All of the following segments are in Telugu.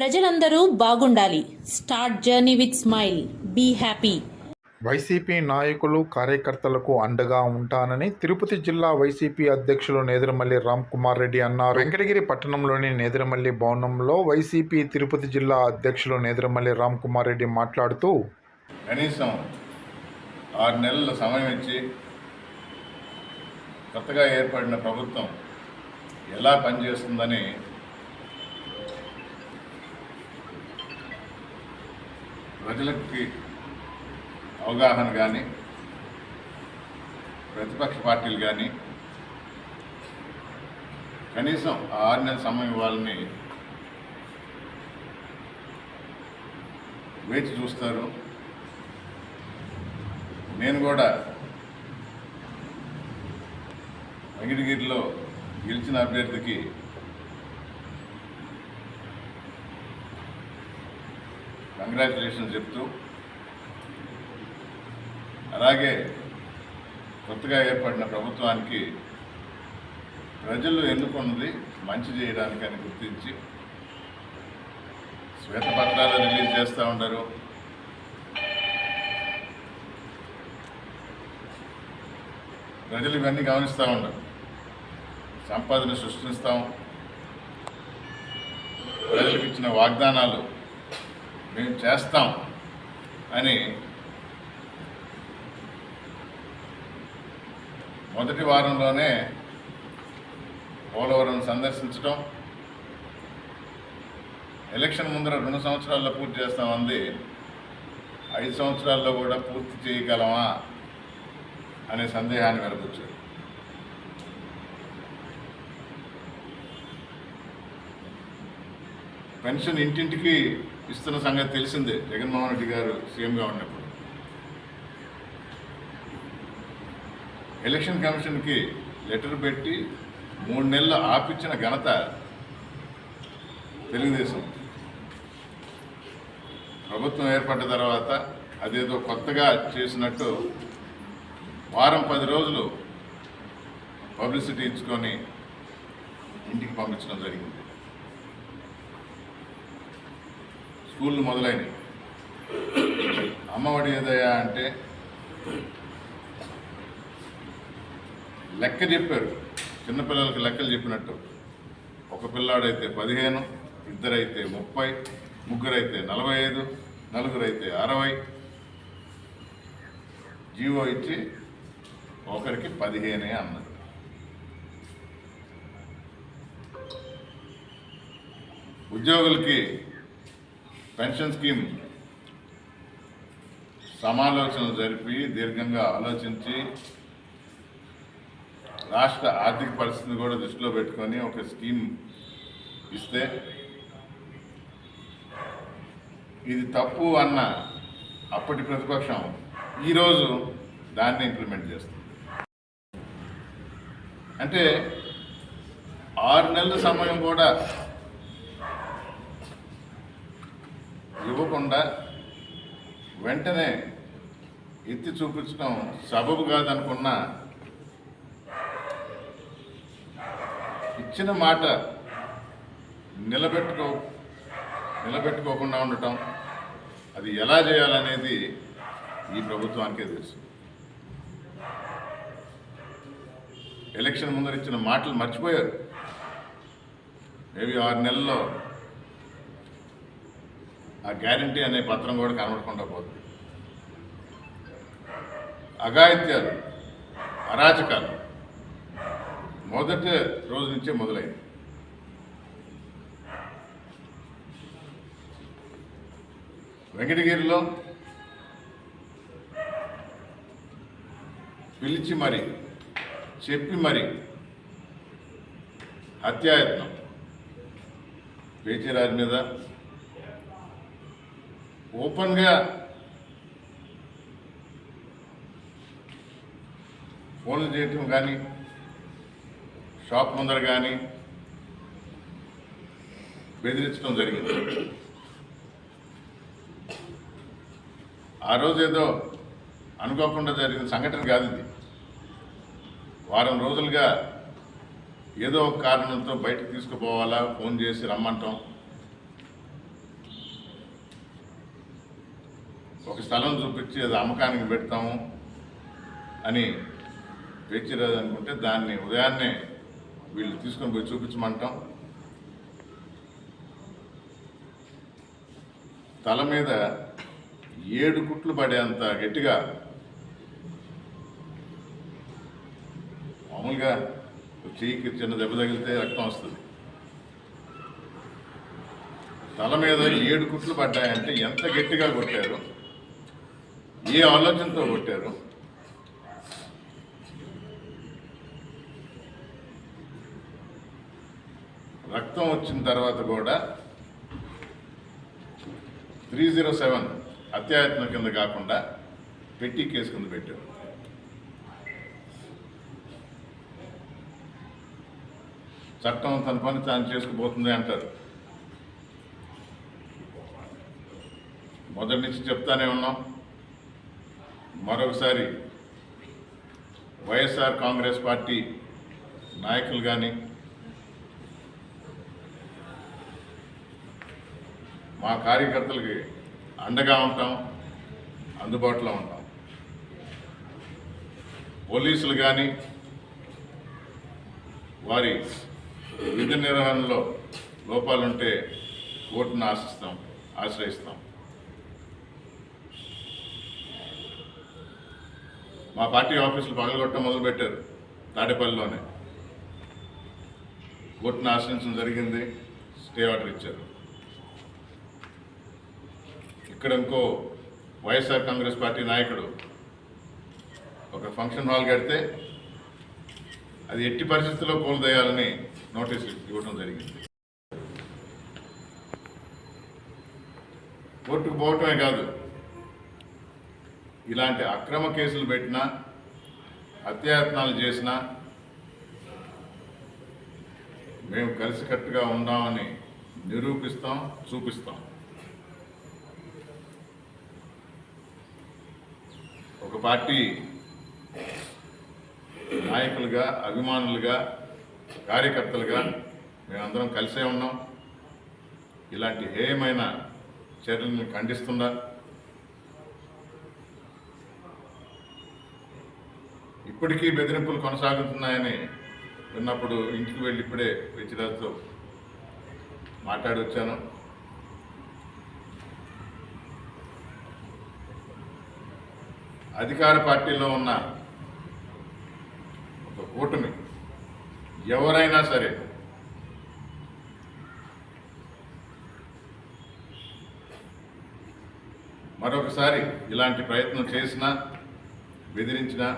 ప్రజలందరూ బాగుండాలి. Start journey with smile. Be happy. YCP నాయకులు కార్యకర్తలకు అండగా ఉంటానని తిరుపతి జిల్లా వైసీపీ అధ్యక్షులు నేదురమల్లి రామ్ కుమార్ రెడ్డి అన్నారు. వెంకటగిరి పట్టణంలోని నేదురమల్లి భవనంలో వైసీపీ తిరుపతి జిల్లా అధ్యక్షులు నేదురమల్లి రామ్ కుమార్ రెడ్డి మాట్లాడుతూ కనీసం ఆరు నెలల సమయం ఇచ్చి కొత్తగా ఏర్పడిన ప్రభుత్వం ఎలా పనిచేస్తుందని ప్రజలకి అవగాహన కానీ ప్రతిపక్ష పార్టీలు కానీ కనీసం ఆరు నెలల సమయం ఇవ్వాలని వేచి చూస్తారు. నేను కూడా వెంకటగిరిలో గెలిచిన అభ్యర్థికి కంగ్రాచులేషన్ చెప్తూ అలాగే కొత్తగా ఏర్పడిన ప్రభుత్వానికి ప్రజలు ఎన్నుకున్నది మంచి చేయడానికని గుర్తించి శ్వేతపత్రాలు రిలీజ్ చేస్తూ ఉండరు ప్రజలు ఇవన్నీ గమనిస్తూ ఉండరు సంపదను సృష్టిస్తాం. ప్రజలకు ఇచ్చిన వాగ్దానాలు మేము చేస్తాం అని మొదటి వారంలోనే పోలవరం సందర్శించడం ఎలక్షన్ ముందర రెండు సంవత్సరాల్లో పూర్తి చేస్తామంది ఐదు సంవత్సరాల్లో కూడా పూర్తి చేయగలమా అనే సందేహాన్ని వెలకొచ్చారు పెన్షన్ ఇంటింటికి ఇస్తున్న సంగతి తెలిసిందే. జగన్మోహన్ రెడ్డి గారు సీఎంగా ఉన్నప్పుడు. ఎలక్షన్ కమిషన్కి లెటర్ పెట్టి మూడు నెలలు ఆపిచ్చిన ఘనత తెలుగుదేశం. ప్రభుత్వం ఏర్పడ్డ తర్వాత అదేదో కొత్తగా చేసినట్టు వారం పది రోజులు పబ్లిసిటీ ఇచ్చుకొని ఇంటికి పంపించడం జరిగింది. స్కూళ్ళు మొదలైనవి. అమ్మఒడి ఏదయ్యా అంటే లెక్క చెప్పారు. చిన్నపిల్లలకి లెక్కలు చెప్పినట్టు. ఒక పిల్లాడైతే పదిహేను ఇద్దరైతే ముప్పై ముగ్గురైతే నలభై ఐదు నలుగురైతే అరవై. జీవో ఇచ్చి ఒకరికి పదిహేనే అన్నారు ఉద్యోగులకి పెన్షన్ స్కీమ్ సమాలోచనలు జరిపి దీర్ఘంగా ఆలోచించి రాష్ట్ర ఆర్థిక పరిస్థితిని కూడా దృష్టిలో పెట్టుకొని ఒక స్కీమ్ ఇస్తే ఇది తప్పు అన్న అప్పటి ప్రతిపక్షం ఈరోజు దాన్ని ఇంప్లిమెంట్ చేస్తుంది. అంటే ఆరు నెలల సమయం కూడా ఇవ్వకుండా వెంటనే ఎత్తి చూపించడం సబబు కాదనుకున్నా ఇచ్చిన మాట నిలబెట్టుకో నిలబెట్టుకోకుండా ఉండటం అది ఎలా చేయాలనేది ఈ ప్రభుత్వానికే తెలుసు. ఎలక్షన్ ముందర ఇచ్చిన మాటలు మర్చిపోయారు. మేబీ ఆరు నెలల్లో ఆ గ్యారంటీ అనే పత్రం కూడా కనబడకుండా పోతుంది. అఘాయిత్యాలు అరాచకాలు మొదటి రోజు నుంచే మొదలైంది వెంకటగిరిలో పిలిచి మరి చెప్పి మరి హత్యాయత్నం. పేచీరాజు మీద ఓపెన్గా ఫోన్లు చేయటం కానీ షాప్ ముందర కానీ బెదిరించడం జరిగింది. ఆ రోజు ఏదో అనుకోకుండా జరిగిన సంఘటన కాదు ఇది. వారం రోజులుగా ఏదో ఒక కారణంతో బయటకు తీసుకుపోవాలా ఫోన్ చేసి రమ్మంటాం. ఒక స్థలం చూపించి అది అమ్మకానికి పెడతాము అని పేచిరాదు అనుకుంటే దాన్ని ఉదయాన్నే వీళ్ళు తీసుకొని పోయి చూపించమంటాం. తల మీద ఏడు కుట్లు పడేంత గట్టిగా మామూలుగా చెయ్యికి చిన్న దెబ్బ తగిలితే రక్తం వస్తుంది. తల మీద ఏడు కుట్లు పడ్డాయంటే ఎంత గట్టిగా కొట్టారు? ఏ ఆలోచనతో కొట్టారు? రక్తం వచ్చిన తర్వాత కూడా త్రీ జీరో సెవెన్ అత్యాయత్నం కింద కాకుండా పెట్టి కేసు కింద పెట్టారు. చట్టం తన పని తాను చేసుకుపోతుంది అంటారు. మొదటి నుంచి చెప్తానే ఉన్నాం. మరొకసారి వైఎస్ఆర్ కాంగ్రెస్ పార్టీ నాయకులు కానీ మా కార్యకర్తలకి అండగా ఉంటాం అందుబాటులో ఉంటాం. పోలీసులు కానీ వారి విధి నిర్వహణలో లోపాలుంటే కోర్టును ఆశిస్తాం ఆశ్రయిస్తాం. మా పార్టీ ఆఫీసులు పగలగొట్టడం మొదలుపెట్టారు తాడేపల్లిలోనే. కోర్టును ఆశ్రయించడం జరిగింది స్టే ఆర్డర్ ఇచ్చారు. ఇక్కడ ఇంకో వైఎస్ఆర్ కాంగ్రెస్ పార్టీ నాయకుడు ఒక ఫంక్షన్ హాల్ కడితే అది ఎట్టి పరిస్థితుల్లో కోల్దేయాలని నోటీస్ ఇవ్వడం జరిగింది. కోర్టుకు పోవటమే కాదు ఇలాంటి అక్రమ కేసులు పెట్టినా హత్యాయత్నాలు చేసినా మేము కలిసికట్టుగా ఉన్నామని నిరూపిస్తాం చూపిస్తాం. ఒక పార్టీ నాయకులుగా అభిమానులుగా కార్యకర్తలుగా మేమందరం కలిసే ఉన్నాం. ఇలాంటి హేయమైన చర్యలను ఖండిస్తుందా? ఇప్పటికీ బెదిరింపులు కొనసాగుతున్నాయని విన్నప్పుడు ఇంటికి వెళ్ళి ఇప్పుడే వెచ్చిరాజుతో మాట్లాడి వచ్చాను అధికార పార్టీలో ఉన్న ఒక కూటమి ఎవరైనా సరే మరొకసారి ఇలాంటి ప్రయత్నం చేసినా బెదిరించినా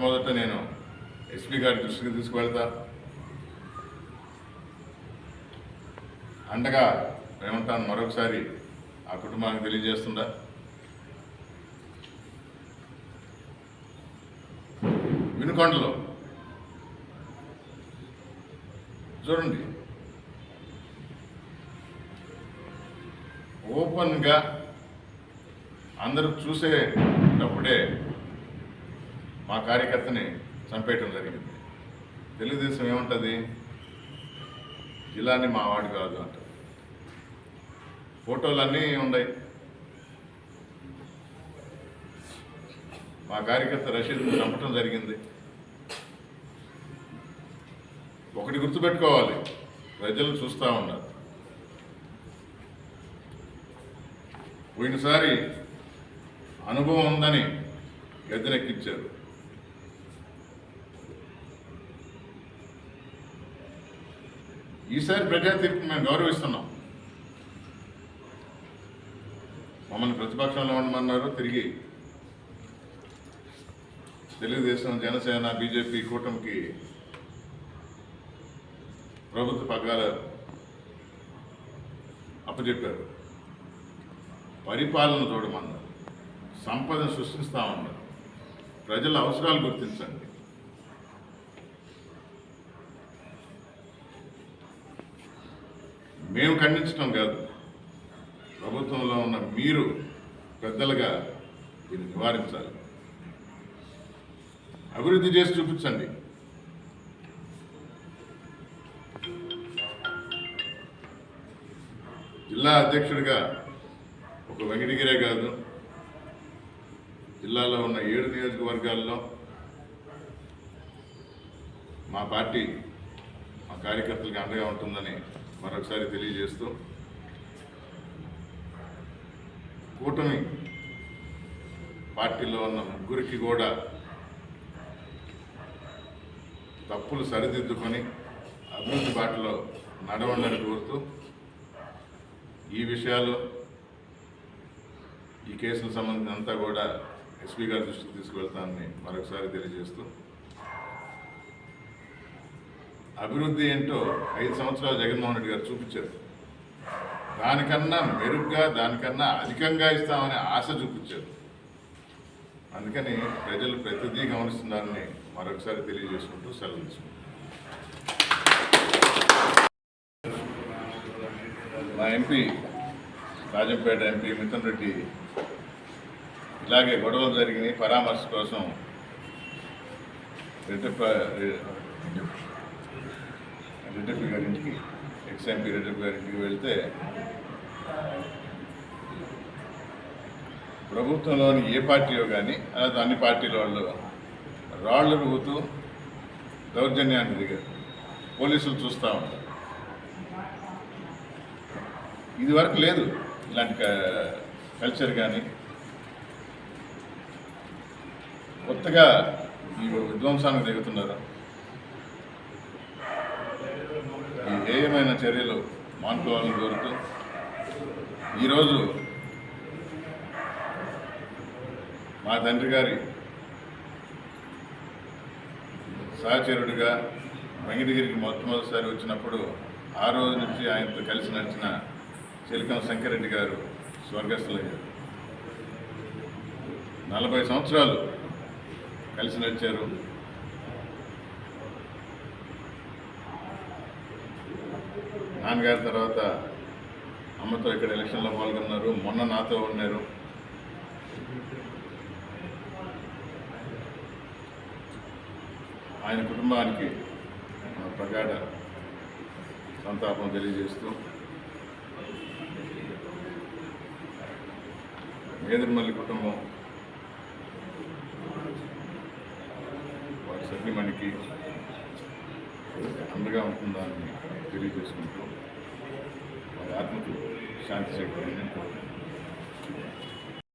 మొట్టమొదట నేను ఎస్పీ గారి దృష్టికి తీసుకువెళ్తా. అండగా ఏమంటాను మరొకసారి ఆ కుటుంబానికి తెలియజేస్తుందా వినుకొండలో చూడండి. ఓపెన్గా అందరూ చూసేటప్పుడే మా కార్యకర్తని చంపేయటం జరిగింది. తెలుగుదేశం ఏముంటుంది? జిల్లాని మా వాడు కాదు అంటారు ఫోటోలు అన్నీ ఉన్నాయి మా కార్యకర్త రషీద్ని చంపటం జరిగింది. ఒకటి గుర్తుపెట్టుకోవాలి. ప్రజలు చూస్తూ ఉన్నారు. పోయినసారి అనుభవం ఉందని గద్దెనెక్కించారు ఈసారి ప్రజా తీర్పు మేము గౌరవిస్తున్నాం. మమ్మల్ని ప్రతిపక్షంలో ఉండమన్నారు తిరిగి తెలుగుదేశం జనసేన బీజేపీ కూటమికి ప్రభుత్వ పగ్గాలు అప్పచెప్పారు పరిపాలన చూడమన్నారు సంపదను సృష్టిస్తామన్నారు. ప్రజల అవసరాలు గుర్తించండి. మేము ఖండించడం కాదు. ప్రభుత్వంలో ఉన్న మీరు పెద్దలుగా దీన్ని నివారించాలి. అభివృద్ధి చేసి చూపించండి. జిల్లా అధ్యక్షుడిగా ఒక వెంకటగిరే కాదు. జిల్లాలో ఉన్న ఏడు నియోజకవర్గాల్లో మా పార్టీ మా కార్యకర్తలకు అండగా ఉంటుందని మరొకసారి తెలియజేస్తూ కూటమి పార్టీలో ఉన్న ముగ్గురికి కూడా తప్పులు సరిదిద్దుకొని అభివృద్ధి బాటలో నడవండి కోరుతూ ఈ విషయాలు ఈ కేసుకు సంబంధించిన అంతా కూడా ఎస్పీ గారి దృష్టికి తీసుకువెళ్తానని మరొకసారి తెలియజేస్తూ అభివృద్ధి ఏంటో ఐదు సంవత్సరాలు జగన్మోహన్ రెడ్డి గారు చూపించారు. దానికన్నా మెరుగ్గా దానికన్నా అధికంగా ఇస్తామని ఆశ చూపించారు. అందుకని ప్రజలు ప్రతిదీ గమనిస్తున్నారని మరొకసారి తెలియజేసుకుంటూ సెలవు తీసుకుంటాం మా ఎంపీ రాజంపేట ఎంపీ మిథున్ రెడ్డి ఇలాగే గొడవలు జరిగినాయి. పరామర్శ కోసం రెడ్డి రెడ్డప్ప గారి ఇంటికి ఎక్స్ రెడ్డప్ప గారి ఇంటికి వెళ్తే ప్రభుత్వంలోని ఏ పార్టీయో కానీ అలాగే అన్ని పార్టీల వాళ్ళు రాళ్ళు రుగుతూ దౌర్జన్యాన్ని దిగారు. పోలీసులు చూస్తూ ఉంటారు ఇది వరకు లేదు ఇలాంటి కల్చర్ కానీ కొత్తగా ఈ విధ్వంసానికి దిగుతున్నారు ఈ హేయమైన చర్యలు మానుకోవాలని కోరుతూ ఈరోజు మా తండ్రి గారి సహచరుడిగా వెంకటగిరికి మొట్టమొదటిసారి వచ్చినప్పుడు ఆ రోజు నుంచి ఆయనతో కలిసి నడిచిన చిలకం శంకరెడ్డి గారు స్వర్గస్థులయ్యారు. నలభై సంవత్సరాలు కలిసి నడిచారు. నాన్నగారి తర్వాత అమ్మతో ఇక్కడ ఎలక్షన్లో పాల్గొన్నారు. మొన్న నాతో ఉన్నారు. ఆయన కుటుంబానికి ప్రగాఢ సంతాపం తెలియజేస్తూ మేదర్మల్లి కుటుంబం వారి సభ్యుమణికి అండగా ఉంటుందని తెలియజేసుకుంటూ వారి ఆత్మకు శాంతి చేకూరిందని